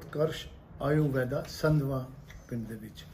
ਉਤਕਰਸ਼ ਆਯੁਰਵੈਦਾ ਸੰਧਵਾ ਪਿੰਡ ਦੇ ਵਿੱਚ।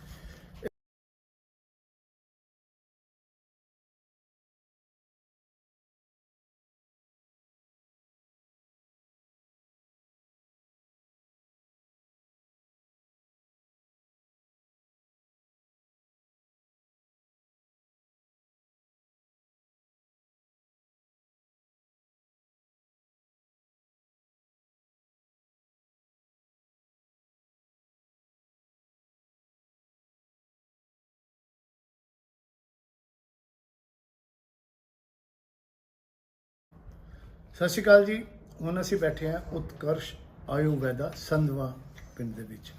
ਸਤਿ ਸ਼੍ਰੀ ਅਕਾਲ ਜੀ। ਹੁਣ ਅਸੀਂ ਬੈਠੇ ਹਾਂ ਉਤਕਰਸ਼ ਆਯੁਰਵੈਦਾ ਸੰਧਵਾ ਪਿੰਡ ਦੇ ਵਿੱਚ।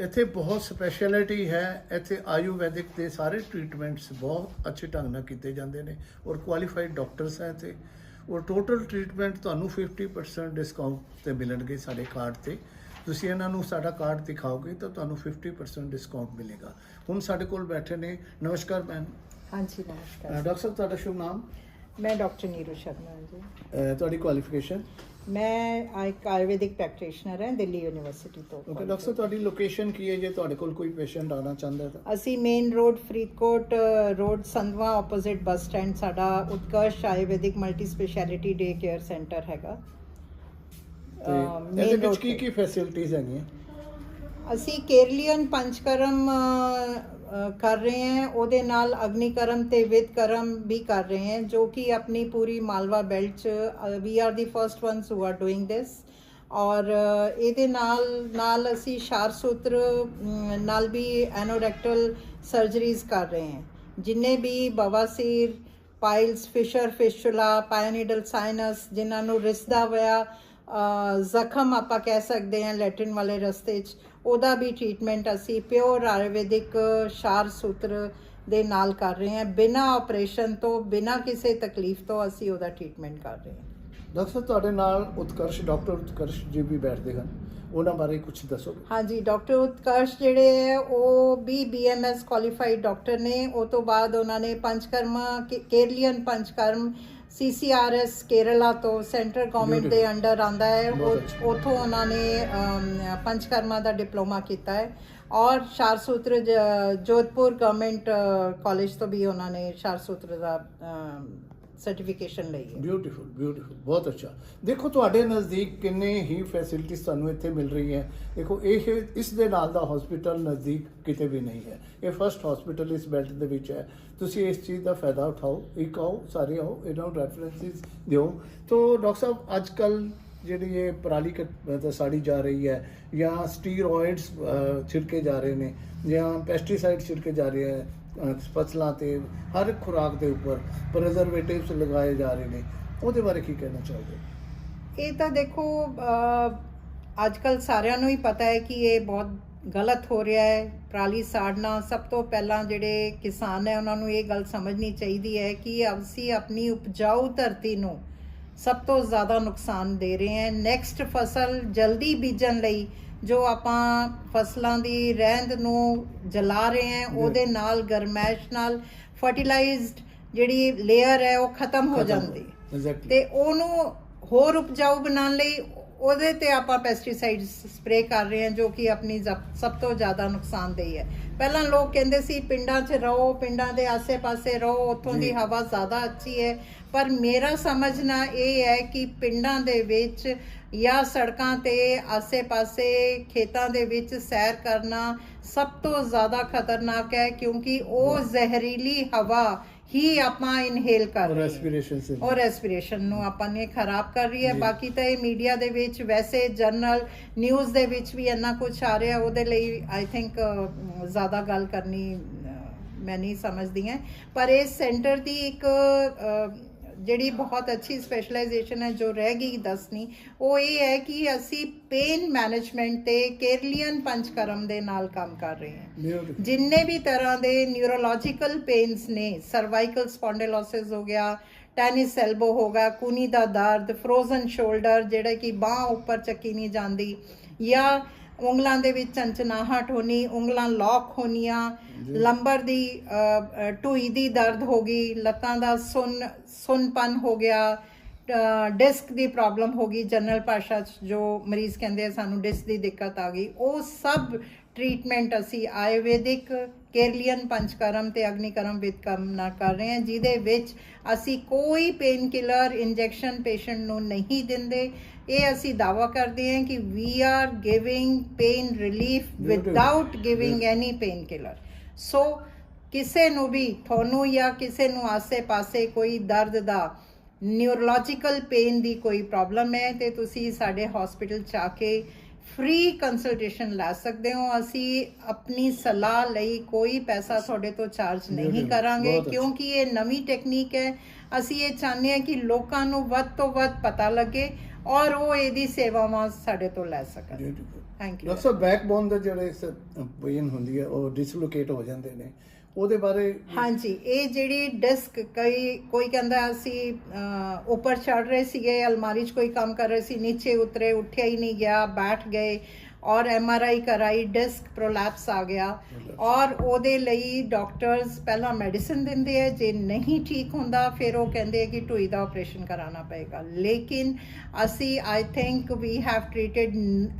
ਇੱਥੇ ਬਹੁਤ ਸਪੈਸ਼ਲਿਟੀ ਹੈ। ਇੱਥੇ ਆਯੁਰਵੈਦਿਕ ਦੇ ਸਾਰੇ ਟ੍ਰੀਟਮੈਂਟਸ ਬਹੁਤ ਅੱਛੇ ਢੰਗ ਨਾਲ ਕੀਤੇ ਜਾਂਦੇ ਨੇ ਔਰ ਕੁਆਲੀਫਾਈਡ ਡਾਕਟਰਸ ਹੈ ਇੱਥੇ। ਔਰ ਟੋਟਲ ਟ੍ਰੀਟਮੈਂਟ ਤੁਹਾਨੂੰ 50% ਡਿਸਕਾਊਂਟ ਤੇ ਮਿਲਣਗੇ ਸਾਡੇ ਕਾਰਡ ਤੇ। ਤੁਸੀਂ ਇਹਨਾਂ ਨੂੰ ਸਾਡਾ ਕਾਰਡ ਦਿਖਾਓਗੇ ਤਾਂ ਤੁਹਾਨੂੰ 50% ਡਿਸਕਾਊਂਟ ਮਿਲੇਗਾ। ਹੁਣ ਸਾਡੇ ਕੋਲ ਬੈਠੇ ਨੇ। ਨਮਸਕਾਰ ਮੈਮ ਹਾਂਜੀ ਨਮਸਕਾਰ। ਡਾਕਟਰ ਸਾਹਿਬ ਤੁਹਾਡਾ ਸ਼ੁਭ ਨਾਮ? ਮੈਂ ਡਾਕਟਰ ਨੀਰੂ ਸ਼ਰਮਾ ਜੀ। ਅਹ ਤੁਹਾਡੀ ਕੁਆਲੀਫਿਕੇਸ਼ਨ ਮੈਂ ਇੱਕ ਆਯੁਰਵੈਦਿਕ ਪ੍ਰੈਕਟੀਸ਼ਨਰ ਹਾਂ ਦਿੱਲੀ ਯੂਨੀਵਰਸਿਟੀ ਤੋਂ ਓਕੇ ਡਾਕਟਰ ਸਾਹਿਬ ਤੁਹਾਡੀ ਲੋਕੇਸ਼ਨ ਕੀ ਹੈ ਜੇ ਤੁਹਾਡੇ ਕੋਲ ਕੋਈ ਪੇਸ਼ੈਂਟ ਆਣਾ ਚਾਹੁੰਦਾ ਹੈ ਤਾਂ? ਅਸੀਂ main road Faridkot road Sandhwan opposite bus stand ਸਾਡਾ Utkarsh Ayurvedic multi speciality day care centre ਹੈਗਾ। ਤੇ ਇਹਦੇ ਵਿੱਚ road ਕੀ ਤੇ। ਕੀ ਫੈਸਿਲਿਟੀਆਂ ਹੈਗੀਆਂ? ਅਸੀਂ ਕੇਰਲੀਅਨ ਪੰਚਕਰਮ ਕਰ ਰਹੇ ਹੈ। ਉਹਦੇ ਨਾਲ ਅਗਨੀਕਰਮ ਤੇ ਵਿਦਕਰਮ ਵੀ ਕਰ ਰਹੇ ਹੈ, ਜੋ ਕਿ ਆਪਣੀ ਪੂਰੀ ਮਾਲਵਾ ਬੈਲਟ ਚ we are the first ones who are doing this ਔਰ ਇਹਦੇ ਨਾਲ ਨਾਲ ਅਸੀਂ ਸ਼ਾਰ ਸੂਤਰ ਨਾਲ ਵੀ ਐਨੋਰੈਕਟਲ ਸਰਜਰੀਜ਼ ਕਰ ਰਹੇ ਹਾਂ। ਜਿੰਨੇ ਵੀ ਬਵਾਸੀਰ ਪਾਈਲਸ ਫਿਸ਼ਰ ਫਿਸ਼ੂਲਾ ਪਾਇਨੀਡਲ ਸਾਈਨਸ ਜਿਨ੍ਹਾਂ ਨੂੰ ਰਿਸਦਾ ਹੋਇਆ ਜ਼ਖਮ ਆਪਾਂ ਕਹਿ ਸਕਦੇ ਹਾਂ ਲੈਟਰਿਨ ਵਾਲੇ ਰਸਤੇ 'ਚ ਉਹਦਾ ਵੀ ਟ੍ਰੀਟਮੈਂਟ ਅਸੀਂ ਪਿਓਰ ਆਯੁਰਵੈਦਿਕ ਸ਼ਾਰ ਸੂਤਰ ਦੇ ਨਾਲ ਕਰ ਰਹੇ ਹਾਂ। ਬਿਨਾ ਆਪਰੇਸ਼ਨ ਤੋਂ ਬਿਨਾ ਕਿਸੇ ਤਕਲੀਫ ਤੋਂ ਅਸੀਂ ਉਹਦਾ ਟ੍ਰੀਟਮੈਂਟ ਕਰ ਰਹੇ ਹਾਂ। ਡਾਕਟਰ ਤੁਹਾਡੇ ਨਾਲ ਉਤਕਰਸ਼ ਡਾਕਟਰ ਉਤਕਰਸ਼ ਜੀ ਵੀ ਬੈਠਦੇ ਹਨ। ਉਹਨਾਂ ਬਾਰੇ ਕੁਝ ਦੱਸੋ। ਹਾਂਜੀ ਡਾਕਟਰ ਉਤਕਰਸ਼ ਜਿਹੜੇ ਹੈ ਉਹ ਵੀ ਬੀਐਮਐਸ ਕੁਆਲੀਫਾਈਡ ਡਾਕਟਰ ਨੇ। ਉਹ ਤੋਂ ਬਾਅਦ ਉਹਨਾਂ ਨੇ ਪੰਚਕਰਮਾ ਕੇਰਲੀਅਨ ਪੰਚਕਰਮ ਸੀਸੀਆਰਐਸ ਕੇਰਲਾ ਤੋਂ ਸੈਂਟਰ ਗਵਰਨਮੈਂਟ ਦੇ. ਅੰਡਰ ਆਂਦਾ ਹੈ ਉਹ-। ਉੱਥੋਂ ਉਹਨਾਂ ਨੇ ਪੰਚਕਰਮਾ ਦਾ ਡਿਪਲੋਮਾ ਕੀਤਾ ਹੈ ਔਰ ਸ਼ਾਰਸੂਤਰ ਜੋਧਪੁਰ ਗਵਰਨਮੈਂਟ ਕਾਲਜ ਤੋਂ ਵੀ ਉਹਨਾਂ ਨੇ ਸ਼ਾਰਸੂਤਰ ਦਾ ਸਰਟੀਫਿਕੇਸ਼ਨ ਲਈ ਹੈ। ਬਿਊਟੀਫੁਲ ਬਿਊਟੀਫੁਲ ਬਹੁਤ ਅੱਛਾ। ਦੇਖੋ, ਤੁਹਾਡੇ ਨਜ਼ਦੀਕ ਕਿੰਨੇ ਹੀ ਫੈਸਿਲਿਟੀਜ਼ ਤੁਹਾਨੂੰ ਇੱਥੇ ਮਿਲ ਰਹੀ ਹੈ। ਦੇਖੋ, ਇਹ ਇਸ ਦੇ ਨਾਲ ਦਾ ਹਸਪੀਟਲ ਨਜ਼ਦੀਕ ਕਿਤੇ ਵੀ ਨਹੀਂ ਹੈ। ਇਹ ਫਰਸਟ ਹਸਪੀਟਲ ਇਸ ਬੈਲਟ ਦੇ ਵਿੱਚ ਹੈ। ਤੁਸੀਂ ਇਸ ਚੀਜ਼ ਦਾ ਫਾਇਦਾ ਉਠਾਓ, ਇੱਕ ਆਓ, ਸਾਰੇ ਆਓ, ਇਹਨਾਂ ਨੂੰ ਰੈਫਰੈਂਸਿਸ ਦਿਓ। ਤੋਂ ਡਾਕਟਰ ਸਾਹਿਬ ਅੱਜ ਕੱਲ ਜਿਹੜੀ ਇਹ ਪਰਾਲੀ ਕੱਟ- ਸਾੜੀ ਜਾ ਰਹੀ ਹੈ, ਜਾਂ ਸਟੀਰੋਇਡਸ ਛਿੜਕੇ ਜਾ ਰਹੇ ਨੇ, ਜਾਂ ਪੈਸਟੀਸਾਈਡ ਛਿੜਕੇ ਜਾ ਰਹੇ ਹੈ ਫਸਲਾਂ ਤੇ ਹਰ ਖੁਰਾਕ ਦੇ ਉੱਪਰ ਪ੍ਰੀਜ਼ਰਵੇਟਿਵਸ ਲਗਾਏ ਜਾ ਰਹੇ ਨੇ। ਉਹਦੇ ਬਾਰੇ ਕੀ ਕਹਿਣਾ ਚਾਹੋਗੇ? ਇਹ ਤਾਂ ਦੇਖੋ ਅੱਜ ਕੱਲ ਸਾਰਿਆਂ ਨੂੰ ਹੀ ਪਤਾ ਹੈ ਕਿ ਇਹ ਬਹੁਤ ਗਲਤ ਹੋ ਰਿਹਾ ਹੈ। ਪਰਾਲੀ ਸਾੜਨਾ ਸਭ ਤੋਂ ਪਹਿਲਾਂ ਜਿਹੜੇ ਕਿਸਾਨ ਹੈ, ਉਹਨਾਂ ਨੂੰ ਇਹ ਗੱਲ ਸਮਝਣੀ ਚਾਹੀਦੀ ਹੈ ਕਿ ਅਸੀਂ ਆਪਣੀ ਉਪਜਾਊ ਧਰਤੀ ਨੂੰ ਸਭ ਤੋਂ ਜ਼ਿਆਦਾ ਨੁਕਸਾਨ ਦੇ ਰਹੇ ਹਾਂ। ਨੈਕਸਟ ਫਸਲ ਜਲਦੀ ਬੀਜਣ ਲਈ ਜੋ ਆਪਾਂ ਫਸਲਾਂ ਦੀ ਰਹਿੰਦ ਨੂੰ ਜਲਾ ਰਹੇ ਹਾਂ ਉਹਦੇ ਨਾਲ ਗਰਮੈਸ਼ ਨਾਲ ਫਰਟੀਲਾਈਜ਼ਡ ਜਿਹੜੀ ਲੇਅਰ ਹੈ ਉਹ ਖਤਮ ਹੋ ਜਾਂਦੀ। ਹੈ ਐਗਜ਼ੈਕਟਲੀ ਤੇ ਉਹਨੂੰ ਹੋਰ ਉਪਜਾਊ ਬਣਾਉਣ ਲਈ ਉਹਦੇ ਤੇ ਆਪਾਂ ਪੈਸਟੀਸਾਈਡਸ ਸਪਰੇ ਕਰ ਰਹੇ ਹਾਂ ਜੋ ਕਿ ਆਪਣੀ ਸਭ ਤੋਂ ਜ਼ਿਆਦਾ ਨੁਕਸਾਨਦੇਹੀ ਹੈ ਪਹਿਲਾਂ ਲੋਕ ਕਹਿੰਦੇ ਸੀ ਪਿੰਡਾਂ 'ਚ ਰਹੋ ਪਿੰਡਾਂ ਦੇ ਆਸੇ-ਪਾਸੇ ਰਹੋ ਉੱਥੋਂ। ਦੀ ਹਵਾ ਜ਼ਿਆਦਾ ਅੱਛੀ ਹੈ ਪਰ ਮੇਰਾ ਸਮਝਣਾ ਇਹ ਹੈ ਕਿ ਪਿੰਡਾਂ ਦੇ ਵਿੱਚ ਜਾਂ ਸੜਕਾਂ ਤੇ ਆਸੇ-ਪਾਸੇ ਖੇਤਾਂ ਦੇ ਵਿੱਚ ਸੈਰ ਕਰਨਾ ਸਭ ਤੋਂ ਜ਼ਿਆਦਾ ਖਤਰਨਾਕ ਹੈ ਕਿਉਂਕਿ ਉਹ ਜ਼ਹਿਰੀਲੀ ਹਵਾ ਹੀ ਆਪਾਂ ਇਨਹੇਲ ਕਰ ਰਹੇ ਹਾਂ। ਰੈਸਪੀਰੇਸ਼ਨ ਸੇ। ਔਰ ਰੈਸਪੀਰੇਸ਼ਨ ਨੂੰ ਆਪਾਂ ਨੇ ਖਰਾਬ ਕਰ ਰਹੀ ਹੈ। ਬਾਕੀ ਤਾਂ ਇਹ ਮੀਡੀਆ ਦੇ ਵਿੱਚ ਵੈਸੇ ਜਰਨਲ ਨਿਊਜ਼ ਦੇ ਵਿੱਚ ਵੀ ਇੰਨਾ ਕੁਝ ਆ ਰਿਹਾ ਉਹਦੇ ਲਈ ਆਈ ਥਿੰਕ ਜ਼ਿਆਦਾ ਗੱਲ ਕਰਨੀ ਮੈਂ ਨਹੀਂ ਸਮਝਦੀ ਹਾਂ। ਪਰ ਇਸ ਸੈਂਟਰ ਦੀ ਇੱਕ ਜਿਹੜੀ ਬਹੁਤ ਅੱਛੀ ਸਪੈਸ਼ਲਾਈਜੇਸ਼ਨ ਹੈ ਜੋ ਰਹਿ ਗਈ ਦੱਸਣੀ ਉਹ ਇਹ ਹੈ ਕਿ ਅਸੀਂ ਪੇਨ ਮੈਨੇਜਮੈਂਟ ਤੇ ਕੇਰਲੀਅਨ ਪੰਚਕਰਮ ਦੇ ਨਾਲ ਕੰਮ ਕਰ ਰਹੇ ਹਾਂ। ਜਿੰਨੇ ਵੀ ਤਰ੍ਹਾਂ ਦੇ ਨਿਊਰੋਲੋਜੀਕਲ ਪੇਨਸ ਨੇ ਸਰਵਾਈਕਲ ਸਪੌਂਡਿਲੋਸਿਸ ਹੋ ਗਿਆ ਟੈਨਿਸ ਐਲਬੋ ਹੋ ਗਿਆ ਕੂਨੀ ਦਾ ਦਰਦ ਫਰੋਜ਼ਨ ਸ਼ੋਲਡਰ ਜਿਹੜਾ ਕਿ ਬਾਹ ਉੱਪਰ ਚੱਕੀ ਨਹੀਂ ਜਾਂਦੀ ਜਾਂ ਉਂਗਲਾਂ ਦੇ ਵਿੱਚ ਚੰਚਨਾਹਟ ਹੋਣੀ ਉਂਗਲਾਂ ਲੌਕ ਹੋਣੀਆਂ ਲੰਬਰ ਦੀ ਢੂਈ ਦੀ ਦਰਦ ਹੋ ਗਈ ਲੱਤਾਂ ਦਾ ਸੁੰਨ ਸੁੰਨਪਨ ਹੋ ਗਿਆ ਡਿਸਕ ਦੀ ਪ੍ਰੋਬਲਮ ਹੋ ਗਈ ਜਨਰਲ ਭਾਸ਼ਾ 'ਚ ਜੋ ਮਰੀਜ਼ ਕਹਿੰਦੇ ਆ ਸਾਨੂੰ ਡਿਸਕ ਦੀ ਦਿੱਕਤ ਆ ਗਈ। ਉਹ ਸਭ ਟ੍ਰੀਟਮੈਂਟ ਅਸੀਂ ਆਯੁਰਵੈਦਿਕ ਕੇਰਲੀਅਨ ਪੰਚਕਰਮ ਤੇ ਅਗਨੀਕਰਮ ਵਿਦਕਰਮ ਨਾਲ ਕਰ ਰਹੇ ਹਾਂ ਜਿਹਦੇ ਵਿੱਚ ਅਸੀਂ ਕੋਈ ਪੇਨ ਕਿਲਰ ਇੰਜੈਕਸ਼ਨ ਪੇਸ਼ੈਂਟ ਨੂੰ ਨਹੀਂ ਦਿੰਦੇ। ਇਹ ਅਸੀਂ ਦਾਵਾ ਕਰਦੇ ਹਾਂ ਕਿ we are giving pain relief. Without giving any painkiller so ਕਿਸੇ ਨੂੰ ਵੀ ਤੁਹਾਨੂੰ ਜਾਂ ਕਿਸੇ ਨੂੰ ਆਸੇ-ਪਾਸੇ ਕੋਈ ਦਰਦ ਦਾ ਨਿਊਰੋਲੋਜੀਕਲ ਪੇਨ ਦੀ ਕੋਈ ਪ੍ਰੋਬਲਮ ਹੈ ਤੇ ਤੁਸੀਂ ਸਾਡੇ ਹਸਪੀਟਲ ਚ ਆ ਕੇ ਫ੍ਰੀ ਕੰਸਲਟੇਸ਼ਨ ਲੈ ਸਕਦੇ ਹੋ। ਅਸੀਂ ਆਪਣੀ ਸਲਾਹ ਲਈ ਕੋਈ ਪੈਸਾ ਤੁਹਾਡੇ ਤੋਂ ਚਾਰਜ ਨਹੀਂ. ਕਰਾਂਗੇ। ਕਿਉਂਕਿ ਇਹ ਨਵੀਂ ਟੈਕਨੀਕ ਹੈ। ਅਸੀਂ ਇਹ ਚਾਹੁੰਦੇ ਹਾਂ ਕਿ ਲੋਕਾਂ ਨੂੰ ਵੱਧ ਤੋਂ ਵੱਧ ਪਤਾ ਲੱਗੇ ਔਰ ਉਹ ਇਹਦੀ ਸੇਵਾਵਾਂ ਸਾਡੇ ਤੋਂ ਲੈ ਸਕਣ। ਥੈਂਕ ਯੂ ਡਾਕਟਰ ਬੈਕਬੋਨ ਦੇ ਜਿਹੜੇ ਪੇਨ ਹੁੰਦੀ ਹੈ ਉਹ ਡਿਸਲੋਕੇਟ ਹੋ ਜਾਂਦੇ ਨੇ। ਉਹਦੇ ਬਾਰੇ ਹਾਂਜੀ ਇਹ ਜਿਹੜੀ ਡਿਸਕ ਕਈ ਕੋਈ ਕਹਿੰਦਾ ਅਸੀਂ ਉੱਪਰ ਚੜ ਰਹੇ ਸੀਗੇ ਅਲਮਾਰੀ 'ਚ ਕੋਈ ਕੰਮ ਕਰ ਰਹੇ ਸੀ ਨੀਚੇ ਉਤਰੇ ਉੱਠਿਆ ਹੀ ਨਹੀਂ ਗਿਆ ਬੈਠ ਗਏ ਔਰ ਐਮਆਰਆਈ ਕਰਾਈ ਡਿਸਕ ਪ੍ਰੋਲੈਪਸ ਆ ਗਿਆ ਔਰ ਉਹਦੇ ਲਈ ਡਾਕਟਰਸ ਪਹਿਲਾਂ ਮੈਡੀਸਿਨ ਦਿੰਦੇ ਆ ਜੇ ਨਹੀਂ ਠੀਕ ਹੁੰਦਾ ਫਿਰ ਉਹ ਕਹਿੰਦੇ ਆ ਕਿ ਢੂਈ ਦਾ ਆਪਰੇਸ਼ਨ ਕਰਾਉਣਾ ਪਏਗਾ ਲੇਕਿਨ ਅਸੀਂ I think we have treated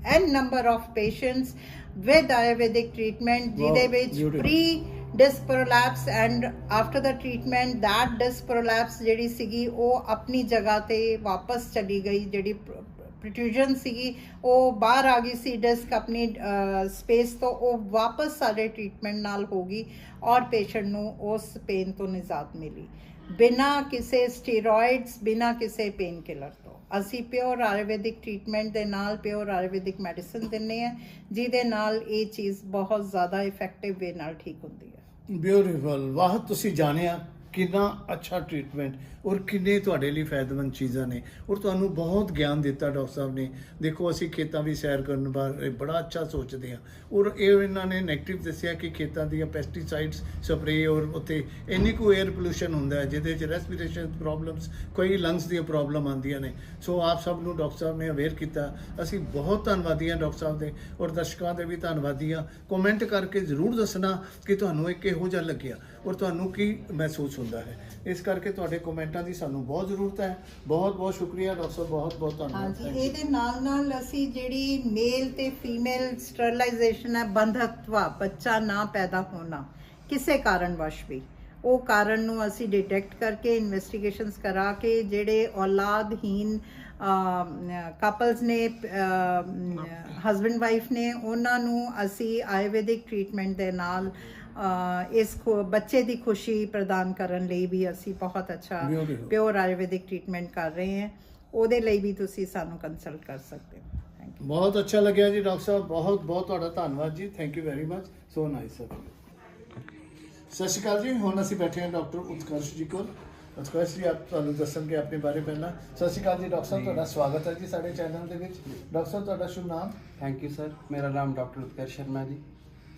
an number of patients with Ayurvedic treatment ਜਿਹਦੇ ਵਿੱਚ. Pre disc prolapse and after the treatment that disc prolapse ਜਿਹੜੀ ਸੀਗੀ, ਉਹ ਆਪਣੀ ਜਗ੍ਹਾ ਤੇ ਵਾਪਸ ਚਲੀ ਗਈ, ਜਿਹੜੀ ਪ੍ਰੋਟਰੂਜਨ ਸੀਗੀ, ਉਹ ਬਾਹਰ ਆ ਗਈ ਸੀ ਡਿਸਕ ਆਪਣੀ ਸਪੇਸ ਤੋਂ, ਉਹ ਵਾਪਸ ਸਾਡੇ ਟ੍ਰੀਟਮੈਂਟ ਨਾਲ ਹੋ ਗਈ ਔਰ ਪੇਸ਼ੈਂਟ ਨੂੰ ਉਸ ਪੇਨ ਤੋਂ ਨਿਜਾਤ ਮਿਲੀ। ਬਿਨਾ ਕਿਸੇ ਸਟੀਰੋਇਡਸ ਬਿਨਾ ਕਿਸੇ ਪੇਨ ਕਿਲਰ ਤੋਂ। ਅਸੀਂ ਪਿਓਰ ਆਯੁਰਵੈਦਿਕ ਟ੍ਰੀਟਮੈਂਟ ਦੇ ਨਾਲ ਪਿਓਰ ਆਯੁਰਵੈਦਿਕ ਮੈਡੀਸਿਨ ਦਿੰਨੇ ਆ ਜਿਹਦੇ ਨਾਲ ਇਹ ਚੀਜ਼ ਬਹੁਤ ਜ਼ਿਆਦਾ ਇਫੈਕਟਿਵ ਵੇ ਨਾਲ ਠੀਕ ਹੁੰਦੀ ਹੈ। ਬਿਊਟੀਫੁਲ ਵਾਹ ਤੁਸੀਂ ਜਾਣਿਆ। ਕਿੰਨਾ ਅੱਛਾ ਟ੍ਰੀਟਮੈਂਟ ਔਰ ਕਿੰਨੇ ਤੁਹਾਡੇ ਲਈ ਫਾਇਦੇਮੰਦ ਚੀਜ਼ਾਂ ਨੇ। ਔਰ ਤੁਹਾਨੂੰ ਬਹੁਤ ਗਿਆਨ ਦਿੱਤਾ ਡਾਕਟਰ ਸਾਹਿਬ ਨੇ। ਦੇਖੋ, ਅਸੀਂ ਖੇਤਾਂ ਵੀ ਸੈਰ ਕਰਨ ਬਾਰੇ ਬੜਾ ਅੱਛਾ ਸੋਚਦੇ ਹਾਂ। ਔਰ ਇਹ ਇਹਨਾਂ ਨੇ 네ਗੇਟਿਵ ਦੱਸਿਆ ਕਿ ਖੇਤਾਂ ਦੀਆਂ ਪੈਸਟੀਸਾਈਡਸ ਸਪਰੇ ਔਰ ਉੱਥੇ ਇੰਨੀ ਕੁ 에ਅਰ ਪੋਲੂਸ਼ਨ ਹੁੰਦਾ ਹੈ, ਜਿਹਦੇ 'ਚ ਰੈਸਪੀਰੇਸ਼ਨ ਪ੍ਰੋਬਲਮਸ ਕੋਈ ਲੰਗਸ ਦੀਆਂ ਪ੍ਰੋਬਲਮ ਆਉਂਦੀਆਂ ਨੇ। ਸੋ ਆਪ ਸਭ ਨੂੰ ਡਾਕਟਰ ਸਾਹਿਬ ਨੇ ਅਵੇਅਰ ਕੀਤਾ। ਅਸੀਂ ਬਹੁਤ ਧੰਨਵਾਦੀ ਹਾਂ ਡਾਕਟਰ ਸਾਹਿਬ ਦੇ। ਔਰ ਦਰਸ਼ਕਾਂ ਦੇ ਵੀ ਧੰਨਵਾਦੀ ਹਾਂ। ਕਮੈਂਟ ਕਰਕੇ ਜ਼ਰੂਰ ਦੱਸਣਾ ਕਿ ਤੁਹਾਨੂੰ ਇਹ ਕਿਹੋ ਜਿਹਾ ਲੱਗਿਆ। ਔਰ ਤੁਹਾਨੂੰ ਕੀ ਮਹਿਸੂਸ ਹੁੰਦਾ ਹੈ? ਇਸ ਕਰਕੇ ਤੁਹਾਡੇ ਕਮੈਂਟਾਂ ਦੀ ਸਾਨੂੰ ਬਹੁਤ ਜ਼ਰੂਰਤ ਹੈ। ਬਹੁਤ ਬਹੁਤ ਸ਼ੁਕਰੀਆ ਡਾਕਟਰ ਸਾਹਿਬ, ਬਹੁਤ ਬਹੁਤ ਧੰਨਵਾਦ। ਹਾਂਜੀ, ਇਹਦੇ ਨਾਲ ਨਾਲ ਅਸੀਂ ਜਿਹੜੀ ਮੇਲ ਤੇ ਫੀਮੇਲ ਸਟਰਲਾਈਜੇਸ਼ਨ ਹੈ, ਬੰਧਤਵਾ, ਬੱਚਾ ਨਾ ਪੈਦਾ ਹੋਣਾ, ਕਿਸੇ ਕਾਰਨਵਸ਼ ਵੀ। ਉਹ ਕਾਰਨ ਨੂੰ ਅਸੀਂ ਡਿਟੈਕਟ ਕਰਕੇ ਇਨਵੈਸਟੀਗੇਸ਼ਨਸ ਕਰਾ ਕੇ ਜਿਹੜੇ ਔਲਾਦਹੀਨ ਕਪਲਸ ਨੇ ਹਸਬੰਡ ਵਾਈਫ ਨੇ, ਉਹਨਾਂ ਨੂੰ ਅਸੀਂ ਆਯੁਰਵੈਦਿਕ ਟ੍ਰੀਟਮੈਂਟ ਦੇ ਨਾਲ ਇਸ ਖੁ- ਬੱਚੇ ਦੀ ਖੁਸ਼ੀ ਪ੍ਰਦਾਨ ਕਰਨ ਲਈ ਵੀ ਅਸੀਂ ਬਹੁਤ ਅੱਛਾ. ਪਿਓਰ ਆਯੁਰਵੈਦਿਕ ਟ੍ਰੀਟਮੈਂਟ ਕਰ ਰਹੇ ਹਾਂ। ਉਹਦੇ ਲਈ ਵੀ ਤੁਸੀਂ ਸਾਨੂੰ ਕੰਸਲਟ ਕਰ ਸਕਦੇ ਹੋ। ਥੈਂਕ ਯੂ ਬਹੁਤ ਅੱਛਾ ਲੱਗਿਆ ਜੀ ਡਾਕਟਰ ਸਾਹਿਬ। ਬਹੁਤ ਬਹੁਤ ਤੁਹਾਡਾ ਧੰਨਵਾਦ ਜੀ। Thank you very much so nice sir ਸਤਿ ਸ਼੍ਰੀ ਅਕਾਲ ਜੀ। ਹੁਣ ਅਸੀਂ ਬੈਠੇ ਹਾਂ ਡਾਕਟਰ ਉਤਕਰਸ਼ ਜੀ ਕੋਲ। ਉਤਕਰਸ਼ ਜੀ ਆਪ ਤੁਹਾਨੂੰ ਦੱਸਣਗੇ ਆਪਣੇ ਬਾਰੇ ਪਹਿਲਾਂ। ਸਤਿ ਸ਼੍ਰੀ ਅਕਾਲ ਜੀ ਡਾਕਟਰ ਸਾਹਿਬ। ਤੁਹਾਡਾ ਸਵਾਗਤ ਹੈ ਜੀ ਸਾਡੇ ਚੈਨਲ ਦੇ ਵਿੱਚ। ਡਾਕਟਰ ਸਾਹਿਬ ਤੁਹਾਡਾ ਸ਼ੁਭ ਨਾਮ? ਥੈਂਕ ਯੂ ਸਰ ਮੇਰਾ ਨਾਮ ਡਾਕਟਰ ਉਤਕਰ ਸ਼ਰਮਾ ਜੀ।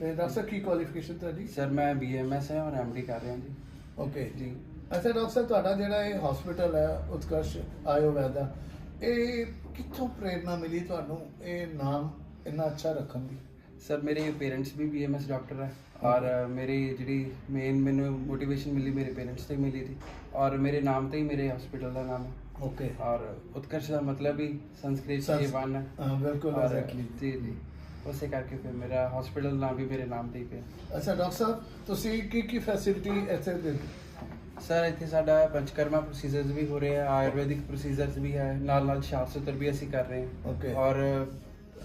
ਤੇ ਡਾਕਟਰ ਸਾਹਿਬ ਕੀ ਕੁਆਲੀਫਿਕੇਸ਼ਨ ਤੁਹਾਡੀ? ਸਰ ਮੈਂ ਬੀਐਮਐਸ ਹੈ ਔਰ ਐਮਡੀ ਕਰ ਰਿਹਾ ਜੀ। ਓਕੇ ਜੀ। ਅੱਛਾ ਡਾਕਟਰ ਸਾਹਿਬ ਤੁਹਾਡਾ ਜਿਹੜਾ ਇਹ ਹਸਪੀਟਲ ਹੈ ਉਤਕਰਸ਼ ਆਯੁਰਵੈਦ ਇਹ ਕਿੱਥੋਂ ਪ੍ਰੇਰਣਾ ਮਿਲੀ ਤੁਹਾਨੂੰ ਇਹ ਨਾਮ ਇੰਨਾ ਅੱਛਾ ਰੱਖਣ ਦੀ? ਸਰ ਮੇਰੇ ਪੇਰੈਂਟਸ ਵੀ ਬੀਐਮਐਸ ਡਾਕਟਰ ਹੈ ਔਰ ਮੇਰੀ ਜਿਹੜੀ ਮੇਨ ਮੈਨੂੰ ਮੋਟੀਵੇਸ਼ਨ ਮਿਲੀ ਮੇਰੇ ਪੇਰੈਂਟਸ ਤੋਂ ਮਿਲੀ ਥੀ ਔਰ ਮੇਰੇ ਨਾਮ ਤੇ ਹੀ ਮੇਰੇ ਹਸਪੀਟਲ ਦਾ ਨਾਮ ਹੈ। ਓਕੇ। ਔਰ ਉਤਕਰਸ਼ ਦਾ ਮਤਲਬ ਹੀ ਸੰਸਕ੍ਰਿਤ ਸੰਸ- ਸੇ ਵਨ ਬਿਲਕੁਲ ਐਗਜ਼ੈਕਟਲੀ ਜੀ ਜੀ। ਉਸੇ ਕਰਕੇ ਫਿਰ ਮੇਰਾ ਹਸਪੀਟਲ ਨਾਮ ਵੀ ਮੇਰੇ ਨਾਮ ਤੇ ਹੀ ਪਿਆ ਅੱਛਾ ਡਾਕਟਰ ਸਾਹਿਬ ਤੁਸੀਂ ਕੀ ਕੀ ਫੈਸਿਲਿਟੀ ਇੱਥੇ ਦੇ ਸਰ ਇੱਥੇ ਸਾਡਾ ਪੰਚਕਰਮਾ ਪ੍ਰੋਸੀਜਰਸ ਵੀ ਹੋ ਰਹੇ ਆ ਆਯੁਰਵੈਦਿਕ ਪ੍ਰੋਸੀਜਰਸ ਵੀ ਹੈ ਨਾਲ ਨਾਲ ਸ਼ਾਸਤਰ ਵੀ ਅਸੀਂ ਕਰ ਰਹੇ ਹਾਂ ਓਕੇ ਔਰ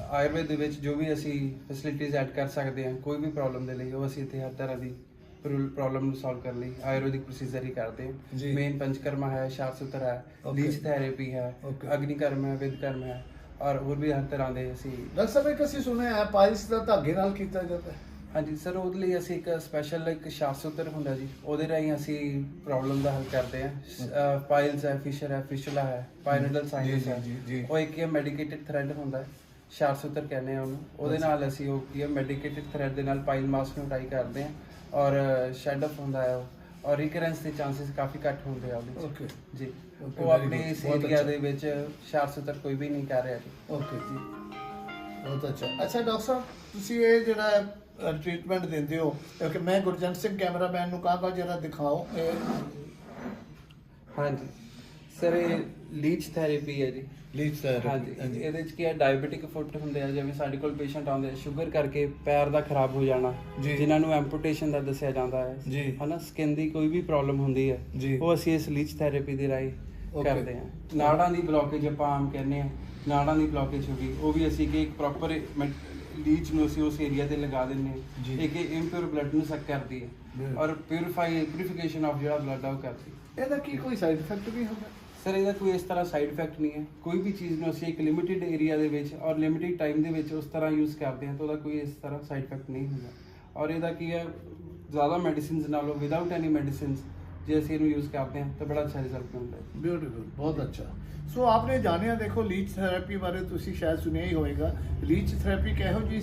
ਆਯੁਰਵੇਦ ਦੇ ਵਿੱਚ ਜੋ ਵੀ ਅਸੀਂ ਫੈਸਿਲਿਟੀਜ਼ ਐਡ ਕਰ ਸਕਦੇ ਹਾਂ ਕੋਈ ਵੀ ਪ੍ਰੋਬਲਮ ਦੇ ਲਈ ਉਹ ਅਸੀਂ ਇੱਥੇ ਹਰ ਤਰ੍ਹਾਂ ਦੀ ਪ੍ਰੋਬਲਮ ਨੂੰ ਸੋਲਵ ਕਰਨ ਲਈ ਆਯੁਰਵੈਦਿਕ ਪ੍ਰੋਸੀਜਰ ਹੀ ਕਰਦੇ ਜੀ। ਹਾਂ ਮੇਨ ਪੰਚਕਰਮਾ ਹੈ ਸ਼ਾਸਤਰ ਹੈ Okay. ਲੀਚ ਥੈਰੇਪੀ ਹੈ Okay. ਅਗਨੀਕਰਮ ਹੈ ਵਿਦਕਰਮ ਹੈ ਔਰ ਹੋਰ ਵੀ ਹਰ ਤਰ੍ਹਾਂ ਦੇ ਅਸੀਂ ਡਾਕਟਰ ਸਾਹਿਬ ਇੱਕ ਅਸੀਂ ਸੁਣਿਆ ਹੈ ਪਾਇਲਸ ਦਾ ਧਾਗੇ ਨਾਲ ਕੀਤਾ ਜਾਂਦਾ ਹੈ। ਹਾਂਜੀ ਸਰ ਉਹਦੇ ਲਈ ਅਸੀਂ ਇੱਕ ਸਪੈਸ਼ਲ ਇੱਕ ਸ਼ਾਸਤਰ ਹੁੰਦਾ ਜੀ। ਉਹਦੇ ਰਾਹੀਂ ਅਸੀਂ ਪ੍ਰੋਬਲਮ ਦਾ ਹੱਲ ਕਰਦੇ ਹਾਂ। ਪਾਇਲਸ ਹੈ ਫਿਸ਼ਰ ਹੈ ਫਿਸ਼ੂਲਾ ਹੈ ਪਾਇਨਡਲ ਸਾਇਨਸ ਜੀ, ਹੈ। ਉਹ ਇੱਕ ਇਹ ਮੈਡੀਕੇਟਡ ਥ੍ਰੈਡ ਹੁੰਦਾ ਹੈ। ਸ਼ਾਸਤਰ ਕਹਿੰਦੇ ਆ ਉਹਨੂੰ। ਉਹਦੇ ਨਾਲ ਅਸੀਂ ਉਹ ਕੀ ਹੈ ਮੈਡੀਕੇਟਡ ਥ੍ਰੈਡ ਦੇ ਨਾਲ ਪਾਇਲ ਮਾਸ ਨੂੰ ਟਾਈ ਕਰਦੇ ਹਾਂ। ਔਰ ਸ਼ੈਡ ਅਪ ਹੁੰਦਾ ਹੈ ਉਹ। ਔਰ ਰਿਕਰੈਂਸ ਦੇ ਚਾਂਸਸ ਕਾਫੀ ਘੱਟ ਹੁੰਦੇ ਆ ਉਹਦੇ ਓਕੇ ਜੀ। Okay, ਉਹ very ਆਪਣੇ good. ਇਸ ਬਹੁਤ ਏਰੀਆ ਅੱਛਾ। ਦੇ ਵਿੱਚ ਸ਼ਾਸਤਰ ਕੋਈ ਵੀ ਨਹੀਂ ਕਰ ਰਿਹਾ ਜੀ। ਓਕੇ ਜੀ। ਬਹੁਤ ਅੱਛਾ। ਅੱਛਾ ਡਾਕਟਰ ਸਾਹਿਬ ਤੁਸੀਂ ਇਹ ਜਿਹੜਾ ਟ੍ਰੀਟਮੈਂਟ ਦਿੰਦੇ ਹੋ ਕਿ ਮੈਂ ਗੁਰਜੰਟ ਸਿੰਘ ਕੈਮਰਾਮੈਨ ਨੂੰ ਕਹਾਂਗਾ ਜਰਾ ਦਿਖਾਓ ਇਹ ਹਾਂਜੀ। ਸਰ ਇਹ ਲੀਚ ਥੈਰੇਪੀ ਹੈ ਜੀ ਲੀਚ ਹਾਂਜੀ ਇਹਦੇ ਚ ਕੀ ਹੈ ਡਾਇਬੀਟਿਕ ਫੁੱਟ ਹੁੰਦੇ ਆ ਜਿਵੇਂ ਸਾਡੇ ਕੋਲ ਪੇਸ਼ੈਂਟ ਆਉਂਦੇ ਆ ਸ਼ੂਗਰ ਕਰਕੇ ਪੈਰ ਦਾ ਖਰਾਬ ਹੋ ਜਾਣਾ। ਜਿਨ੍ਹਾਂ ਨੂੰ ਐਂਪੂਟੇਸ਼ਨ ਦਾ ਦੱਸਿਆ ਜਾਂਦਾ ਹੈ। ਹਨਾ ਸਕਿਨ ਦੀ ਕੋਈ ਵੀ ਪ੍ਰੋਬਲਮ ਹੁੰਦੀ ਹੈ। ਉਹ ਅਸੀਂ ਇਸ ਲੀਚ ਥੈਰੇਪੀ ਦੇ ਰਾਹੀਂ. ਕਰਦੇ ਹਾਂ ਨਾੜਾਂ ਦੀ ਬਲੋਕੇਜ ਆਪਾਂ ਆਮ ਕਹਿੰਦੇ ਆ ਨਾੜਾਂ ਦੀ ਬਲੋਕੇਜ ਹੋ ਗਈ ਉਹ ਵੀ ਅਸੀਂ ਕਿ ਇੱਕ ਪ੍ਰੋਪਰ ਲੀਚ ਨੂੰ ਅਸੀਂ ਉਸ ਏਰੀਆ ਤੇ ਲਗਾ ਦਿੰਦੇ। ਹਾਂ ਇੱਕ ਇੰਪਿਓਰ ਬਲੱਡ ਨੂੰ ਸਕ ਕਰਦੀ ਹੈ। ਔਰ ਪਿਊਰੀਫਾਈ ਪਿਊਰੀਫਿਕੇਸ਼ਨ ਆਫ ਜਿਹੜਾ ਬਲੱਡ ਆ ਉਹ ਕਰਦੀ ਹੈ ਇਹਦਾ ਕੀ ਕੋਈ ਸਾਈਡ ਇਫੈਕਟ ਵੀ ਹੁੰਦਾ ਸਰ, ਇਹਦਾ ਕੋਈ ਇਸ ਤਰ੍ਹਾਂ ਸਾਈਡ ਇਫੈਕਟ ਨਹੀਂ ਹੈ। ਕੋਈ ਵੀ ਚੀਜ਼ ਨੂੰ ਅਸੀਂ ਇੱਕ ਲਿਮਿਟਿਡ ਏਰੀਆ ਦੇ ਵਿੱਚ ਔਰ ਲਿਮਿਟਿਡ ਟਾਈਮ ਦੇ ਵਿੱਚ ਉਸ ਤਰ੍ਹਾਂ ਯੂਜ਼ ਕਰਦੇ ਹਾਂ ਤਾਂ ਉਹਦਾ ਕੋਈ ਇਸ ਤਰ੍ਹਾਂ ਸਾਈਡ ਇਫੈਕਟ ਨਹੀਂ ਹੁੰਦਾ। ਔਰ ਇਹਦਾ ਕੀ ਹੈ, ਜ਼ਿਆਦਾ ਮੈਡੀਸਿਨਸ ਨਾਲੋਂ ਵਿਦਆਊਟ ਐਨੀ ਮੈਡੀਸਿਨਸ ਜੇ ਅਸੀਂ ਇਹਨੂੰ ਯੂਜ਼ ਕਰਦੇ ਹਾਂ ਤਾਂ ਬੜਾ ਅੱਛਾ ਰਿਜ਼ਲਟ ਮਿਲਦਾ ਹੈ। ਬਿਊਟੀਫੁਲ ਬਹੁਤ ਅੱਛਾ। ਸੋ ਆਪਨੇ ਜਾਣਿਆ ਦੇਖੋ ਲੀਚ ਥੈਰੇਪੀ ਬਾਰੇ ਤੁਸੀਂ ਸ਼ਾਇਦ ਸੁਣਿਆ ਹੀ ਹੋਵੇਗਾ। ਲੀਚ ਥੈਰੇਪੀ ਕਿਹੋ ਜੀ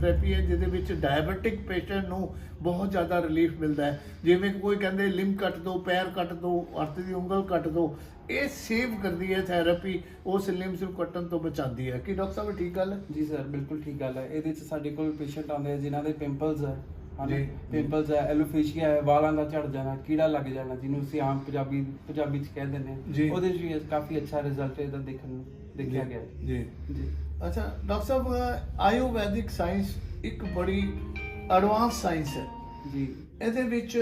ਥੈਰੇਪੀ ਹੈ ਜਿਹਦੇ ਵਿੱਚ ਡਾਇਬੀਟਿਕ ਪੇਸ਼ੈਂਟ ਨੂੰ ਬਹੁਤ ਜ਼ਿਆਦਾ ਰਿਲੀਫ ਮਿਲਦਾ ਹੈ। ਜਿਵੇਂ ਕੋਈ ਕਹਿੰਦੇ ਲਿੰਬ ਕੱਟ ਦੋ ਪੈਰ ਕੱਟ ਦੋ ਹੱਥ ਦੀ ਉਂਗਲ ਕੱਟ ਦੋ ਇਹ ਸੇਵ ਕਰਦੀ ਹੈ ਥੈਰੇਪੀ ਉਸ ਲਿੰਬਸ ਨੂੰ ਕੱਟਣ ਤੋਂ ਬਚਾਉਂਦੀ ਹੈ। ਕੀ ਡਾਕਟਰ ਸਾਹਿਬ ਠੀਕ ਗੱਲ ਹੈ? ਜੀ ਸਰ ਬਿਲਕੁਲ ਠੀਕ ਗੱਲ ਹੈ। ਇਹਦੇ ਚ ਸਾਡੇ ਕੋਲ ਪੇਸ਼ੈਂਟ ਆਉਂਦੇ ਆ ਜਿਨ੍ਹਾਂ ਦੇ ਪਿੰਪਲਸ ਹੈ। ਜੀ, ਜੀ। ਪਿੰਪਲਸ ਹੈ ਐਲੋਫੇਸ਼ੀਆ ਹੈ ਵਾਲਾਂ ਦਾ ਝੜ ਜਾਣਾ ਕੀੜਾ ਲੱਗ ਜਾਣਾ ਜਿਹਨੂੰ ਅਸੀਂ ਆਮ ਪੰਜਾਬੀ ਪੰਜਾਬੀ ਚ ਕਹਿ ਦਿੰਦੇ ਜੀ। ਹਾਂ ਉਹਦੇ ਚ ਵੀ ਕਾਫੀ ਅੱਛਾ ਰਿਜ਼ਲਟ ਇਹਦਾ ਦੇਖਣ ਨੂੰ ਦੇਖਿਆ ਗਿਆ। ਹੈ ਜੀ। ਜੀ। ਅੱਛਾ ਡਾਕਟਰ ਸਾਹਿਬ ਆਯੁਰਵੈਦਿਕ ਸਾਇੰਸ ਇੱਕ ਬੜੀ ਐਡਵਾਂਸ ਸਾਇੰਸ ਹੈ। ਜੀ। ਇਹਦੇ ਵਿੱਚ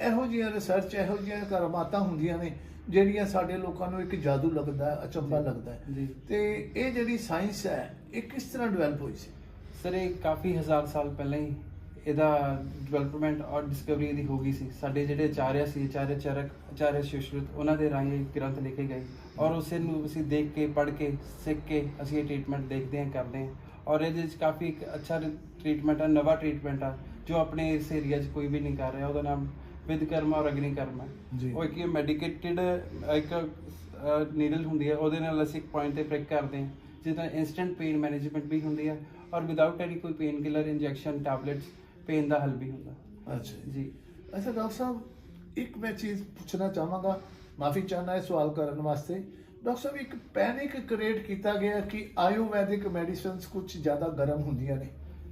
ਇਹੋ ਜਿਹੀਆਂ ਰਿਸਰਚ ਇਹੋ ਜਿਹੀਆਂ ਕਰਮਾਤਾਂ ਹੁੰਦੀਆਂ ਨੇ ਜਿਹੜੀਆਂ ਸਾਡੇ ਲੋਕਾਂ ਨੂੰ ਇੱਕ ਜਾਦੂ ਲੱਗਦਾ ਹੈ ਅਚੰਭਾ ਲੱਗਦਾ ਹੈ। ਜੀ। ਤੇ ਇਹ ਜਿਹੜੀ ਸਾਇੰਸ ਹੈ ਇਹ ਕਿਸ ਤਰ੍ਹਾਂ ਡਿਵੈਲਪ ਹੋਈ ਸੀ? ਸਰ ਇਹ ਕਾਫੀ ਹਜ਼ਾਰ ਸਾਲ ਪਹਿਲਾਂ ਹੀ ਇਹਦਾ ਡਿਵੈਲਪਮੈਂਟ ਔਰ ਡਿਸਕਵਰੀ ਇਹਦੀ ਹੋ ਗਈ ਸੀ। ਸਾਡੇ ਜਿਹੜੇ ਆਚਾਰਿਆ ਸੀ ਆਚਾਰਿਆ ਚਰਕ ਆਚਾਰਿਆ ਸੁਸ਼ਰੁਤ ਉਹਨਾਂ ਦੇ ਰਾਹੀਂ ਇਹ ਗ੍ਰੰਥ ਲਿਖੇ ਗਏ। ਔਰ ਉਸੇ ਨੂੰ ਅਸੀਂ ਦੇਖ ਕੇ ਪੜ੍ਹ ਕੇ ਸਿੱਖ ਕੇ ਅਸੀਂ ਇਹ ਟ੍ਰੀਟਮੈਂਟ ਦੇਖਦੇ ਹਾਂ ਕਰਦੇ ਹਾਂ। ਔਰ ਇਹਦੇ ਵਿੱਚ ਕਾਫੀ ਇੱਕ ਅੱਛਾ ਟ੍ਰੀਟਮੈਂਟ ਆ ਨਵਾਂ ਟ੍ਰੀਟਮੈਂਟ ਆ ਜੋ ਆਪਣੇ ਇਸ ਏਰੀਆ 'ਚ ਕੋਈ ਵੀ ਨਹੀਂ ਕਰ ਰਿਹਾ। ਉਹਦਾ ਨਾਮ ਵਿਦਕਰਮਾ ਔਰ ਅਗਨੀਕਰਮਾ ਜੀ। ਉਹ ਇੱਕ ਮੈਡੀਕੇਟਿਡ ਇੱਕ ਨੀਡਲ ਹੁੰਦੀ ਹੈ ਉਹਦੇ ਨਾਲ ਅਸੀਂ ਇੱਕ ਪੁਆਇੰਟ ਤੇ ਪ੍ਰਿਕ ਕਰਦੇ ਹਾਂ। ਜਿਹਦਾ ਇਨਸਟੈਂਟ ਪੇਨ ਮੈਨੇਜਮੈਂਟ ਵੀ ਹੁੰਦੀ ਹੈ ਔਰ ਵਿਦਆਊਟ ਐਨੀ ਕੋਈ pain killer injection tablets pain ਦਾ ਹੱਲ ਵੀ ਹੁੰਦਾ। ਅੱਛਾ ਜੀ। ਅੱਛਾ ਡਾਕਟਰ ਸਾਹਿਬ ਇੱਕ ਮੈਂ ਚੀਜ਼ ਪੁੱਛਣਾ ਚਾਹਾਂਗਾ ਮਾਫੀ ਚਾਹਨਾ ਇਹ ਸਵਾਲ ਕਰਨ ਵਾਸਤੇ। ਡਾਕਟਰ ਸਾਹਿਬ ਇੱਕ ਪੈਨਿਕ ਕ੍ਰੀਏਟ ਕੀਤਾ ਗਿਆ ਕਿ ਆਯੁਰਵੈਦਿਕ ਮੈਡੀਸਿਨਸ ਕੁਝ ਜ਼ਿਆਦਾ ਗਰਮ ਹੁੰਦੀਆਂ ਨੇ।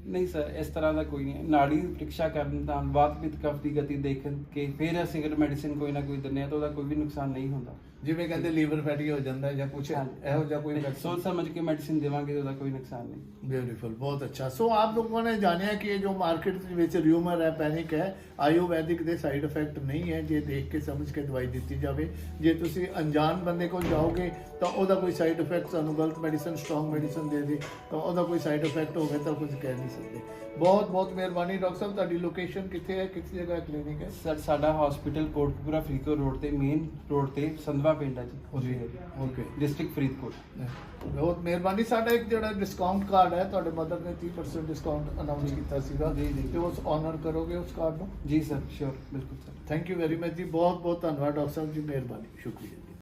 ਨਹੀਂ ਸਰ ਇਸ ਤਰ੍ਹਾਂ ਦਾ ਕੋਈ ਨਹੀਂ। ਨਾੜੀ ਦੀ ਪ੍ਰੀਖਿਆ ਕਰਨ ਤਾਂ ਬਾਅਦ ਵਿੱਚ ਕਫ ਦੀ ਗਤੀ ਦੇਖ ਕੇ ਫਿਰ ਅਸੀਂ ਅਗਰ ਮੈਡੀਸਿਨ ਕੋਈ ਨਾ ਕੋਈ ਦਿੰਦੇ ਹਾਂ ਤਾਂ ਉਹਦਾ ਕੋਈ ਵੀ ਨੁਕਸਾਨ ਨਹੀਂ ਹੁੰਦਾ। ਜਿਵੇਂ ਕਹਿੰਦੇ ਲੀਵਰ ਫੈਟੀ ਹੋ ਜਾਂਦਾ ਹੈ ਜਾਂ ਕੁਝ ਇਹੋ ਜਿਹਾ ਕੋਈ ਨਹੀਂ, ਸੋਚ ਸਮਝ ਕੇ ਮੈਡੀਸਿਨ ਦੇਵਾਂਗੇ ਤਾਂ ਉਹਦਾ ਕੋਈ ਨੁਕਸਾਨ ਨਹੀਂ। ਬਿਊਟੀਫੁਲ ਬਹੁਤ ਅੱਛਾ। ਸੋ ਆਪ ਲੋਗों ਨੇ ਜਾਣਿਆ ਕਿ ਇਹ ਜੋ ਮਾਰਕੀਟ ਦੇ ਵਿੱਚ ਰਿਊਮਰ ਹੈ ਪੈਨਿਕ ਹੈ ਆਯੁਰਵੈਦਿਕ ਦੇ ਸਾਈਡ ਇਫੈਕਟ ਨਹੀਂ ਹੈ ਜੇ ਦੇਖ ਕੇ ਸਮਝ ਕੇ ਦਵਾਈ ਦਿੱਤੀ ਜਾਵੇ। ਜੇ ਤੁਸੀਂ ਅਣਜਾਣ ਬੰਦੇ ਕੋਲ ਜਾਓਗੇ ਤਾਂ ਉਹਦਾ ਕੋਈ ਸਾਈਡ ਇਫੈਕਟ ਤੁਹਾਨੂੰ ਗਲਤ ਮੈਡੀਸਨ ਸਟਰੋਂਗ ਮੈਡੀਸਨ ਦੇ ਦੇ ਤਾਂ ਉਹਦਾ ਕੋਈ ਸਾਈਡ ਇਫੈਕਟ ਹੋਵੇ ਤਾਂ ਕੁਝ ਕਹਿ ਨਹੀਂ ਸਕਦੇ। ਬਹੁਤ ਬਹੁਤ ਮਿਹਰਬਾਨੀ ਡਾਕਟਰ ਸਾਹਿਬ ਤੁਹਾਡੀ ਲੋਕੇਸ਼ਨ ਕਿੱਥੇ ਹੈ ਕਿਸ ਜਗ੍ਹਾ ਕਲੀਨਿਕ ਹੈ? ਸਰ ਸਾਡਾ ਹਸਪੀਟਲ ਕੋਟਕਪੂਰਾ ਫਰੀਦਕੋਟ ਰੋਡ ਤੇ ਮੇਨ ਰੋਡ ਤੇ ਸੰਧਵਾ ਪਿੰਡ ਹੈ ਜੀ। ਜੀ, okay. ਡਿਸਟ੍ਰਿਕਟ ਫਰੀਦਕੋਟ। ਬਹੁਤ ਮਿਹਰਬਾਨੀ। ਸਾਡਾ ਇੱਕ ਜਿਹੜਾ ਡਿਸਕਾਊਂਟ ਕਾਰਡ ਹੈ ਤੁਹਾਡੇ ਮਦਰ ਨੇ 30% ਡਿਸਕਾਊਂਟ ਅਨਾਉਂਸ ਕੀਤਾ ਸੀਗਾ। ਜੀ, ਜੀ। ਤੇ ਉਸ ਆਨਰ ਕਰੋਗੇ ਉਸ ਕਾਰਡ ਨੂੰ? ਜੀ ਸਰ ਸ਼ੋਰ ਬਿਲਕੁਲ sir thank you very much ਜੀ। ਬਹੁਤ ਬਹੁਤ ਧੰਨਵਾਦ ਡਾਕਟਰ ਸਾਹਿਬ ਜੀ। ਮਿਹਰਬਾਨੀ। ਸ਼ੁਕਰੀਆ।